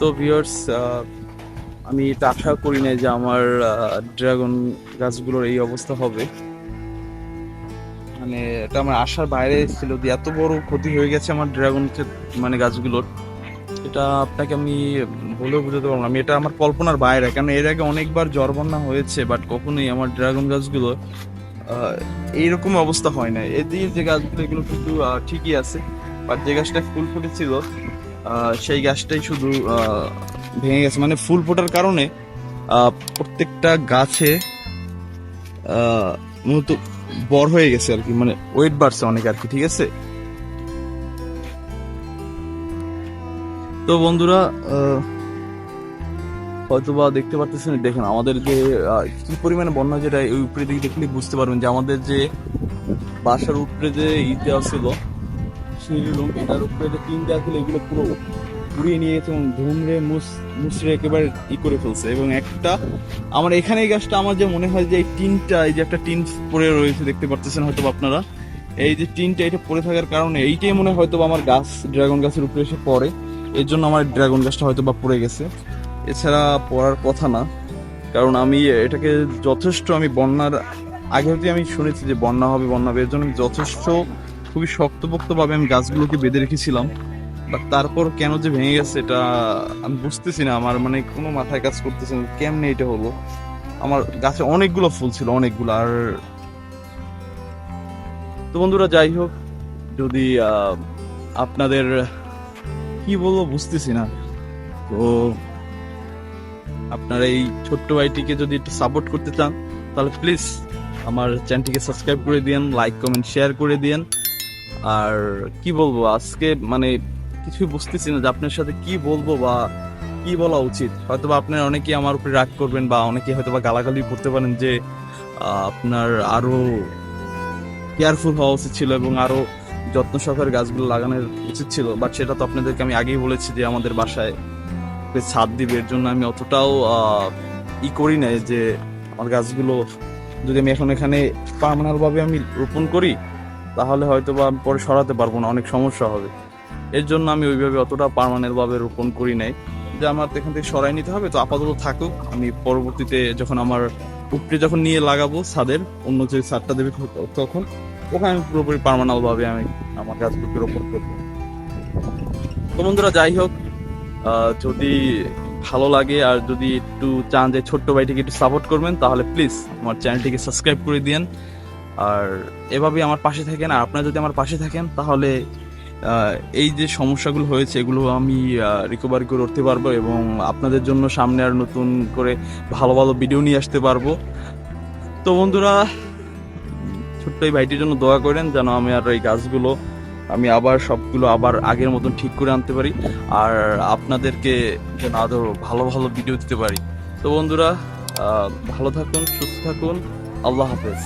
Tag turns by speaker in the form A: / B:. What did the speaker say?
A: তো ভিউয়ার্স আমি এটা আশা করি না যে আমার ড্রাগন গাছগুলোর এই অবস্থা হবে। মানে এটা আমার আশার বাইরে ছিল যে এত বড় ক্ষতি হয়ে গেছে আমার ড্রাগন মানে গাছগুলোর। এটা আপনাকে আমি বলেও বোঝাতে পারব আমি এটা আমার কল্পনার বাইরে কারণ এর আগে অনেকবার জ্বর বন্যা হয়েছে বাট কখনোই আমার ড্রাগন গাছগুলো এইরকম অবস্থা হয় না এদিকে যে গাছগুলো, এগুলো কিন্তু ঠিকই আছে বাট যে গাছটা ফুল ফুটেছিল সেই গাছটাই শুধু ভেঙে গেছে। মানে ফুল ফোটার কারণে প্রত্যেকটা গাছে মূলত বড় হয়ে গেছে আর কি। মানে ওয়েট বাড়ছে অনেক আর কি ঠিক আছে? তো বন্ধুরা আহ, হয়তোবা দেখতে পারতেছেন দেখেন আমাদের যে কি পরিমাণে বন্যা যেটা উপরে দিকে দেখলে বুঝতে পারবেন যে আমাদের যে বাসার উপরে যে ই দেওয়া ছিল সিঁড়ি এটার উপরে যে টিন দেওয়া ছিল, এগুলো পুরো উড়িয়ে নিয়ে গেছে এবং ধুমড়ে, মুস, মুসড়ে একেবারে ই করে ফেলছে। এবং একটা, আমার এখানে এই গাছটা আমার যে মনে হয় যে এই টিনটা, এই যে একটা টিন পড়ে রয়েছে, দেখতে পারতেছেন হয়তো আপনারা। এই যে টিনটা, এটা পড়ে থাকার কারণে এইটাই মনে হয়তো আমার গাছ, ড্রাগন গাছের উপরে এসে পড়ে। এর জন্য আমার ড্রাগন গাছটা হয়তো বা পড়ে গেছে। এছাড়া পড়ার কথা না, কারণ আমি এটাকে যথেষ্ট আমি বন্যার, আগে হতে আমি শুনেছি যে বন্যা হবে বন্যা হবে, এর জন্য আমি যথেষ্ট খুবই শক্তপোক্তভাবে আমি গাছগুলোকে বেঁধে রেখেছিলাম বাট তারপর কেন যে ভেঙে গেছে এটা আমি বুঝতেছি না, আমার মানে কোনো মাথায় কাজ করতেছে না, কেমনে এটা হলো? আমার গাছে অনেকগুলো ফুল ছিল, অনেকগুলো, আর তো বন্ধুরা যাই হোক, যদি আপনাদের কি বলব বুঝতেছি না, তো আপনার এই ছোট্ট ভাইটিকে যদি একটু সাপোর্ট করতে চান, তাহলে প্লিজ আমার চ্যানেলটিকে সাবস্ক্রাইব করে দিন লাইক কমেন্ট শেয়ার করে দিন আর কি বলব, আজকে মানে কিছুই বুঝতেছি না যে আপনার সাথে কি বলব বা কি বলা উচিত। হয়তো বা আপনারা অনেকেই আমার উপরে রাগ করবেন বা অনেকে হয়তো বা গালাগালি করতে পারেন যে আপনার আরও কেয়ারফুল হওয়া উচিত ছিল এবং আরও যত্ন সহকারে গাছগুলো লাগানোর উচিত ছিল। বাট সেটা তো আপনাদেরকে আমি আগেই বলেছি যে আমাদের বাসায় ছাদ দিবে, এর জন্য আমি অতটাও ই করি নাই যে আমার গাছগুলো যদি আমি এখন এখানে পার্মানেন্ট ভাবে আমি রোপণ করি তাহলে হয়তো বা আমি পরে সরাতে পারব না, অনেক সমস্যা হবে। এর জন্য আমি ওইভাবে অতটা পার্মানেন্ট ভাবে রোপণ করি নাই। যে আমার এখান থেকে সরাই নিতে হবে, তো আপাতত থাকুক। আমি পরবর্তীতে যখন আমার উপরে যখন নিয়ে লাগাবো ছাদের, অন্য যে ছাদটা দেবে তখন ওখানে আমি পুরোপুরি পার্মানেন্ট ভাবে আমি আমার গাছগুলোকে রোপণ করব। তো বন্ধুরা, যাই হোক যদি ভালো লাগে আর যদি একটু চান যে ছোট্ট ভাইটিকে একটু সাপোর্ট করবেন, তাহলে প্লিজ আমার চ্যানেলটিকে সাবস্ক্রাইব করে দিন আর এভাবেই আমার পাশে থাকেন। আর আপনারা যদি আমার পাশে থাকেন, তাহলে এই যে সমস্যাগুলো হয়েছে, এগুলো আমি রিকভারি করে উঠতে পারব এবং আপনাদের জন্য সামনে আর নতুন করে ভালো ভালো ভিডিও নিয়ে আসতে পারব। তো বন্ধুরা, ছোট্ট এই ভাইটির জন্য দোয়া করেন যেন আমি আর এই গাছগুলো, আমি আবার সবগুলো আবার আগের মতন ঠিক করে আনতে পারি আর আপনাদেরকে যেন আরও ভালো ভালো ভিডিও দিতে পারি। তো বন্ধুরা ভালো থাকুন, সুস্থ থাকুন। আল্লাহ হাফেজ।